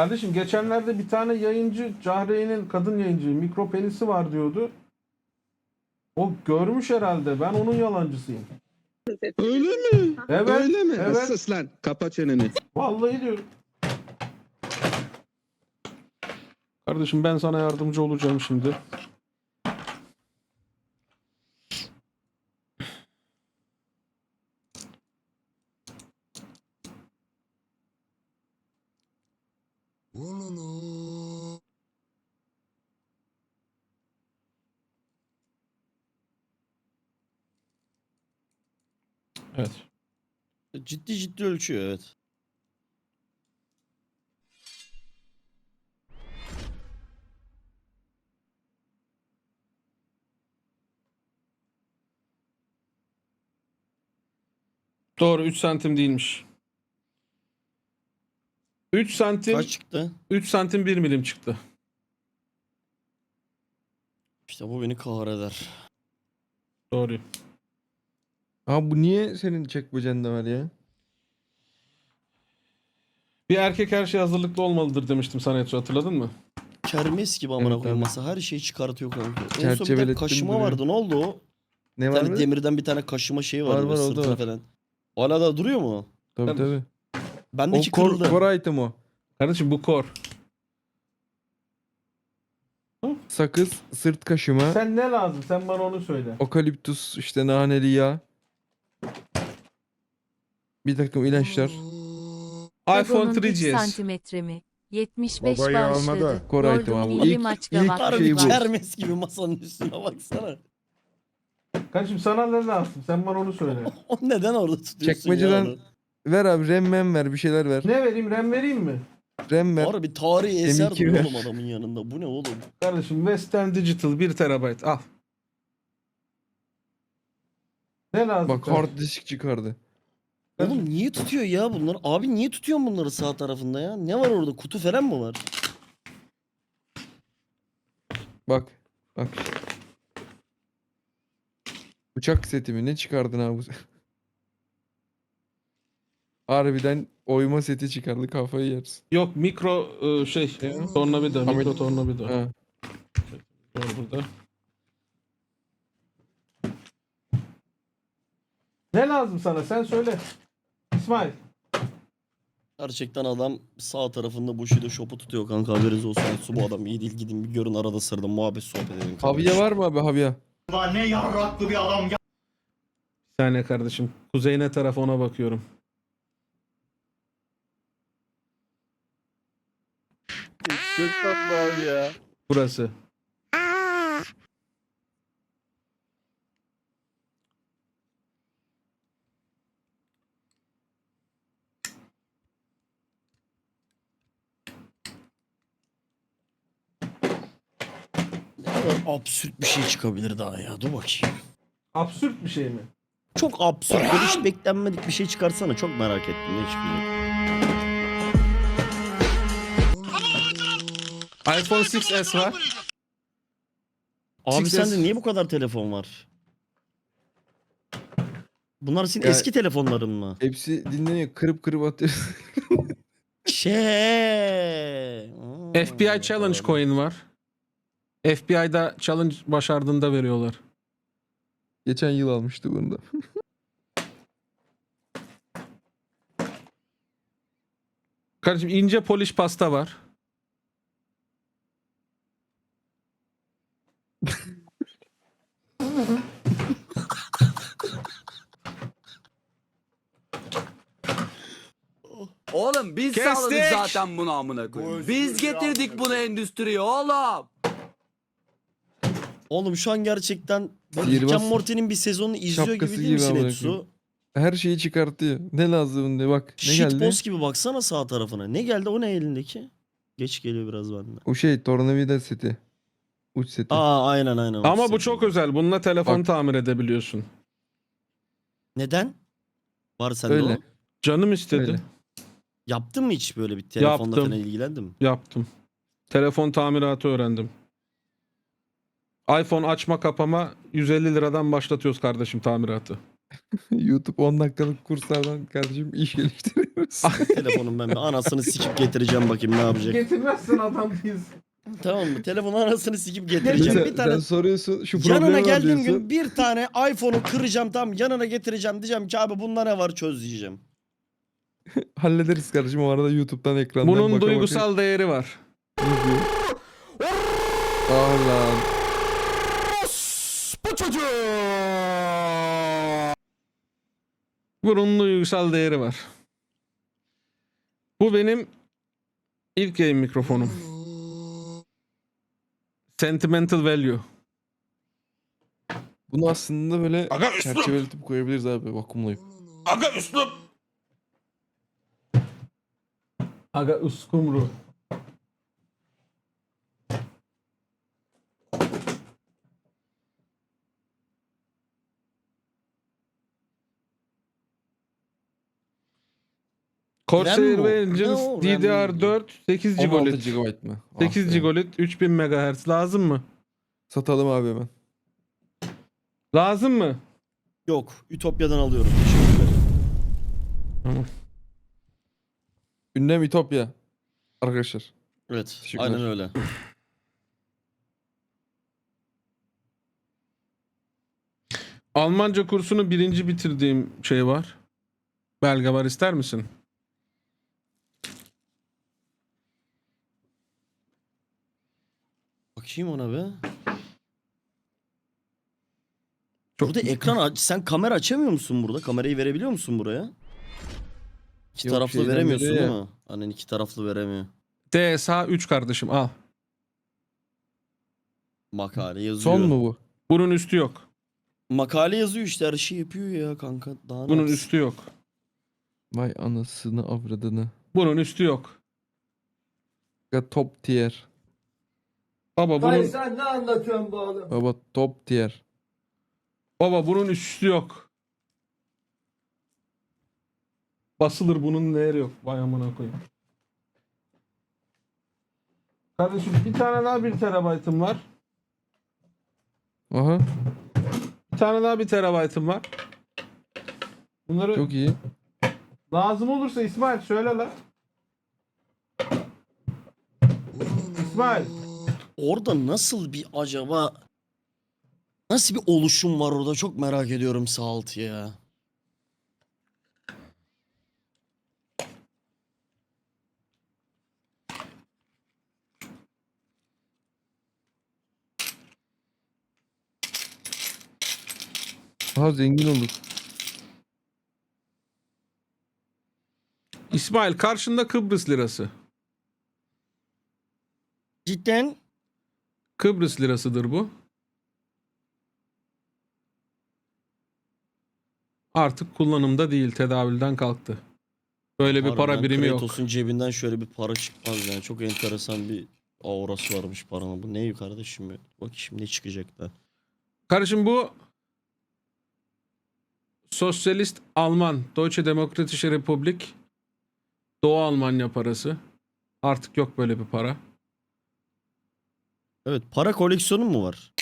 Kardeşim geçenlerde bir tane yayıncı Cahreyn'in kadın yayıncı mikro penisi var diyordu. O görmüş herhalde. Ben onun yalancısıyım. Öyle mi? Evet. Öyle mi? Evet. Sus lan. Kapa çeneni. Vallahi diyorum. Kardeşim ben sana yardımcı olacağım şimdi. Evet. Ciddi ciddi ölçüyor evet. Doğru 3 santim değilmiş. 3 santim Kaç çıktı? 3 santim 1 milim çıktı. İşte bu beni kahreder. Doğru. Abi bu niye senin çekmecende var ya? Bir erkek her şey hazırlıklı olmalıdır demiştim sana Etsu hatırladın mı? Kermes gibi amına Evet, masa her şeyi çıkartıyor kanka. En son bir Çerçevelettim tane kaşıma duruyor. vardı ne oldu o? Ne Bir var tane mı? demirden bir tane kaşıma şeyi Var, vardı var, böyle o da sırtına var. falan. Hala da duruyor mu? Tabii Tabii. Tabii. O Bendeki kor, kırıldı. kor item o. Kardeşim bu kor. Sakız, sırt kaşıma, Sen ne lazım? Sen bana onu söyle. okaliptus, işte naneli yağ. Bir takım ilaçlar. iPhone Dragon'un 3 3 GS. santimetre mi? 75 Babayı bağışladı. almadı. Koray tamam. Gördüm İlk- milli maçta ilk vakti Harbi şey bu. var. kermes gibi masanın üstüne baksana. Kardeşim sana ne lazım? Sen bana onu söyle. O neden orada tutuyorsun Çekmeceden- ya? onu? Ver abi rem mem ver bir şeyler ver. ne vereyim? RAM vereyim mi? Rem ver. Harbi tarihi eser M2 duruyor ver. oğlum adamın yanında. Bu ne oğlum? Kardeşim Western Digital 1 TB al. Ne lazım? Bak kardeşim? hard disk çıkardı. Oğlum niye tutuyor ya bunları? Abi niye tutuyorsun bunları sağ tarafında ya? Ne var orada? Kutu falan mı var? Bak. Bak. Bıçak seti mi? Ne çıkardın abi? Harbiden oyma seti çıkardı kafayı yersin. Yok mikro e, şey tornavida, Ama- mikro tornavida. Ha. Doğru burada. Ne lazım sana? Sen söyle. İsmail. Gerçekten adam sağ tarafında Bushido shop'u tutuyor kanka haberiniz olsun. Su bu adam iyi değil gidin bir görün arada sırada muhabbet sohbet edelim. Havya var mı abi havya? Ne yarraklı bir adam Bir saniye kardeşim. Kuzey ne taraf ona bakıyorum. Çok tatlı abi ya. Burası. Absürt bir şey çıkabilir daha ya. Dur bakayım. Absürt bir şey mi? Çok absürt hiç beklenmedik bir şey çıkarsana. Çok merak ettim ne çıkacak. iPhone 6s var. Abi 6S. sende niye bu kadar telefon var? Bunlar senin Ya- eski telefonların mı? Hepsi dinleniyor. Kırıp kırıp atıyorsun. Şey. Hmm, FBI Challenge doğru. coin var. FBI'da challenge başardığında veriyorlar. Geçen yıl almıştı bunu da. Kardeşim ince polish pasta var. Oğlum biz Kestik. sağladık zaten bunu amına koyayım. Biz getirdik bunu endüstriye oğlum. Oğlum şu an gerçekten and Morty'nin bir sezonunu izliyor gibi şapkası değil gibi misin amına Etsu? Her şeyi çıkartıyor. Ne lazım diye bak. Ne geldi? Gibi baksana sağ tarafına. Ne geldi o ne elindeki? Geç geliyor biraz bende. O şey tornavida seti. Uç seti. Aa aynen aynen. Ama bu çok özel. Bununla telefon Bak. tamir edebiliyorsun. Neden? Var sende Öyle. o. Canım istedi. Öyle. Yaptın mı hiç böyle bir telefonla Yaptım. falan ilgilendin mi? Yaptım. Telefon tamiratı öğrendim. iPhone açma kapama 150 liradan başlatıyoruz kardeşim tamiratı. YouTube 10 dakikalık kurslardan kardeşim iş geliştiriyoruz. Telefonun ben bir anasını sikip getireceğim bakayım ne yapacak. Getirmezsin adam değilsin. Tamam mı? Telefonun anasını sikip getireceğim. sen, bir tane sen soruyorsun şu problemi yanına var geldiğim diyorsun. gün bir tane iPhone'u kıracağım tam yanına getireceğim diyeceğim ki abi bunda ne var çöz diyeceğim. Hallederiz kardeşim o arada YouTube'dan ekrandan Bunun baka baka duygusal değeri var. Ah lan. Bu çocuğu. Bunun duygusal değeri var. Bu benim ilk yayın mikrofonum. Sentimental value. Bunu aslında böyle Aga üstüm. çerçeveletip koyabiliriz abi vakumlayıp. Aga üstüm. Aga uskumru. Corsair RAM? Ne o? RAM mi? DDR4 8 16 GB. GB mı? Ah 8 be. GB 3000 MHz lazım mı? Satalım abi hemen. Lazım mı? Yok Ütopya'dan alıyorum. Teşekkürler. Ünlem Ütopya. Arkadaşlar. Evet Teşekkürler. aynen öyle. Almanca kursunu birinci bitirdiğim şey var. Belge var ister misin? Bakayım ona be. Çok- Burada ekran aç sen kamera açamıyor musun burada? Kamerayı verebiliyor musun buraya? İki Yok, taraflı şeyden veremiyorsun veriyor değil mi? Annen iki taraflı veremiyor. DSA 3 kardeşim al. Makale yazıyor. Son mu bu? Bunun üstü yok. Makale yazıyor işte her şey yapıyor ya kanka. Daha ne Bunun yapsın? üstü yok. Vay anasını avradını. Bunun üstü yok. Ya top tier. Baba bunun sen ne anlatıyorsun bu oğlum? Baba top tier. baba bunun üstü yok. Basılır bunun değeri yok. Vay amına koyayım. Kardeşim bir tane daha 1 terabaytım var. Aha Bir tane daha 1 terabaytım var. Bunları çok iyi. lazım olursa İsmail söyle lan. İsmail. Orada nasıl bir acaba nasıl bir oluşum var orada çok merak ediyorum sağ altı ya. Aha zengin olur. İsmail karşında Kıbrıs lirası. Cidden Kıbrıs lirasıdır bu. Artık kullanımda değil, tedavülden kalktı. Böyle bir para harbiden birimi yok. Kratos'un cebinden şöyle bir para çıkmaz yani. Çok enteresan bir aurası varmış paranın. Bu ne kardeşim ya? Bak şimdi ne çıkacak da. Kardeşim bu Sosyalist Alman, Deutsche Demokratische Republik, Doğu Almanya parası. Artık yok böyle bir para. Evet para koleksiyonun mu var?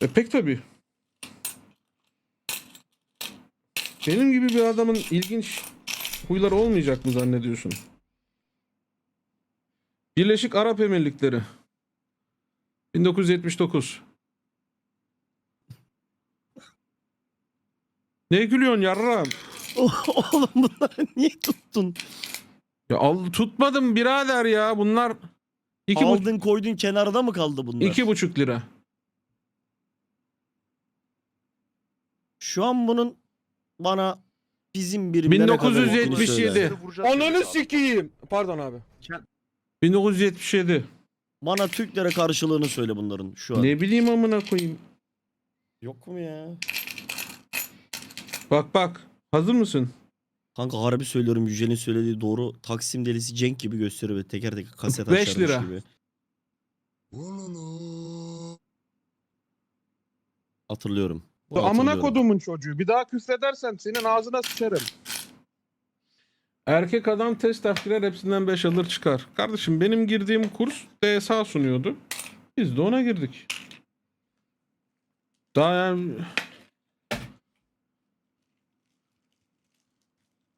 E pek tabii. Benim gibi bir adamın ilginç huyları olmayacak mı zannediyorsun? Birleşik Arap Emirlikleri. 1979. Ne gülüyorsun yarram? Oğlum bunları niye tuttun? Ya al, tutmadım birader ya. Bunlar iki, bu, Aldın koydun kenarda mı kaldı bunlar? iki buçuk lira. Şu an bunun bana bizim birimlere kadar ettiğini söyle. 1977. Ananı sikeyim. Pardon abi. 1977. Bana Türk lira karşılığını söyle bunların şu an. Ne bileyim amına koyayım. Yok mu ya? Bak bak. Hazır mısın? Kanka harbi söylüyorum Yücel'in söylediği doğru. Taksim delisi Cenk gibi gösteriyor ve teker teker kaset 45 açarmış lira. gibi. Hatırlıyorum. Bu amına hatırlıyorum. kodumun çocuğu. Bir daha küfredersen senin ağzına sıçarım. Erkek adam test girer hepsinden 5 alır çıkar. Kardeşim benim girdiğim kurs DSA sunuyordu. Biz de ona girdik. Daha yani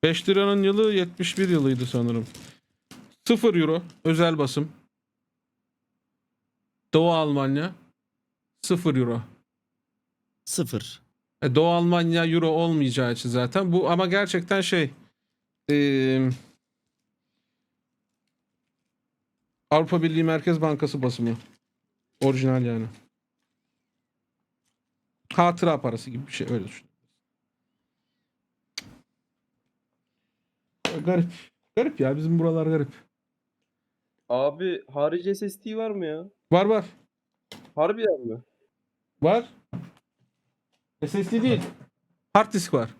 5 liranın yılı 71 yılıydı sanırım. 0 euro özel basım. Doğu Almanya 0 euro. Sıfır. E, Doğu Almanya euro olmayacağı için zaten bu ama gerçekten şey eee, Avrupa Birliği Merkez Bankası basımı. Orijinal yani. Hatıra parası gibi bir şey öyle düşün. Garip. Garip ya bizim buralar garip. Abi harici SSD var mı ya? Var var. Harbiden mi? Var. SSD değil. Hard disk var.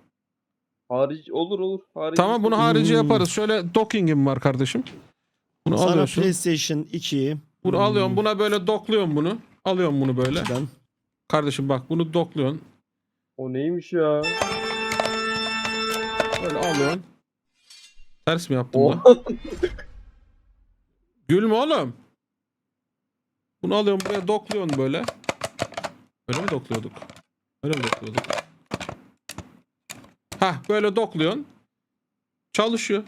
Harici olur olur. Harici Tamam bunu harici yaparız. Şöyle docking'im var kardeşim. Bunu Sana alıyorsun. PlayStation 2'yi Bunu alıyorum. Buna böyle dokluyorum bunu. Alıyorum bunu böyle. ben Kardeşim bak bunu dokluyorsun. O neymiş ya? Böyle alıyorsun. Ters mi yaptım da? Gülme oğlum. Bunu alıyorum buraya dokluyorsun böyle. Öyle mi dokluyorduk? Öyle mi dokluyorduk? Hah böyle dokluyorsun. Çalışıyor.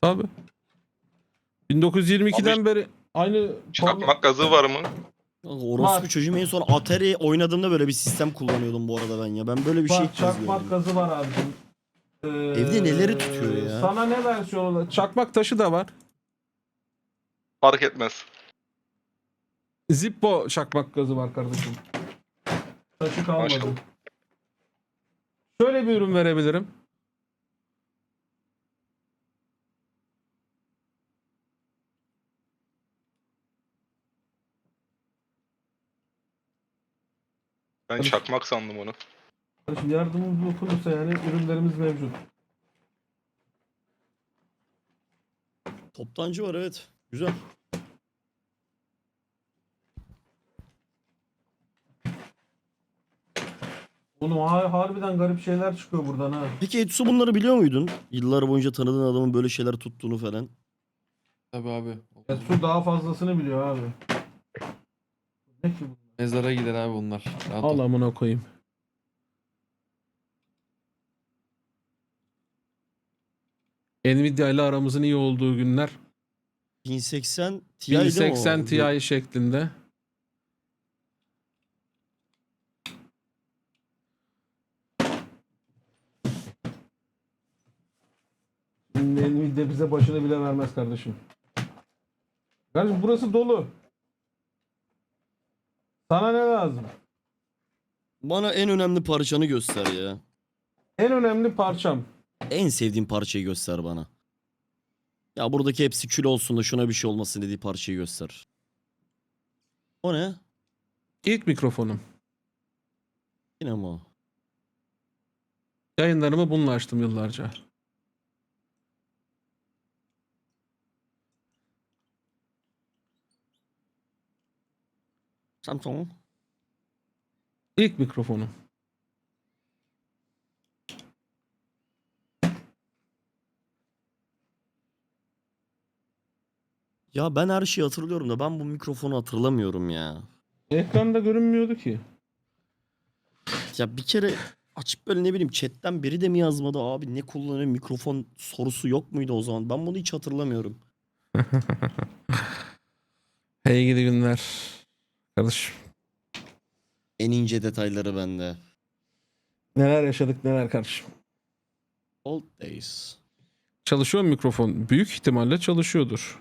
Tabi. 1922'den beri aynı Çakmak gazı var mı? Kanka orospu Var. çocuğum en son Atari oynadığımda böyle bir sistem kullanıyordum bu arada ben ya. Ben böyle bir şey Bak, kez çakmak gördüm. gazı var abicim. Ee, Evde neleri tutuyor ya? Sana ne versiyonu? Çakmak taşı da var. Fark etmez. Zippo çakmak gazı var kardeşim. Taşı kalmadı. Maşallah. Şöyle bir ürün verebilirim. Ben çakmak sandım onu. Kardeşim yardımımız dokunursa yani ürünlerimiz mevcut. Toptancı var evet. Güzel. Oğlum ha- harbiden garip şeyler çıkıyor buradan ha. Peki Etsu bunları biliyor muydun? Yıllar boyunca tanıdığın adamın böyle şeyler tuttuğunu falan. Tabii abi. Su daha fazlasını biliyor abi. Ne ki bu? Mezara gider abi bunlar. Rahat ol. Al amına koyayım. Nvidia ile aramızın iyi olduğu günler 1080 Ti değil mi o? 1080 Ti şeklinde. Nvidia bize başını bile vermez kardeşim. Kardeşim burası dolu. Sana ne lazım? Bana en önemli parçanı göster ya. En önemli parçam. En sevdiğin parçayı göster bana. Ya buradaki hepsi kül olsun da şuna bir şey olmasın dediği parçayı göster. O ne? İlk mikrofonum. Yine mi o? Yayınlarımı bununla açtım yıllarca. Samsung. İlk mikrofonum. Ya ben her şeyi hatırlıyorum da ben bu mikrofonu hatırlamıyorum ya. Ekranda görünmüyordu ki. Ya bir kere açıp böyle ne bileyim chatten biri de mi yazmadı abi ne kullanıyor mikrofon sorusu yok muydu o zaman? Ben bunu hiç hatırlamıyorum. Hey gidi günler. Kardeşim. En ince detayları bende. Neler yaşadık neler kardeşim. Old days. Çalışıyor mu mikrofon? Büyük ihtimalle çalışıyordur.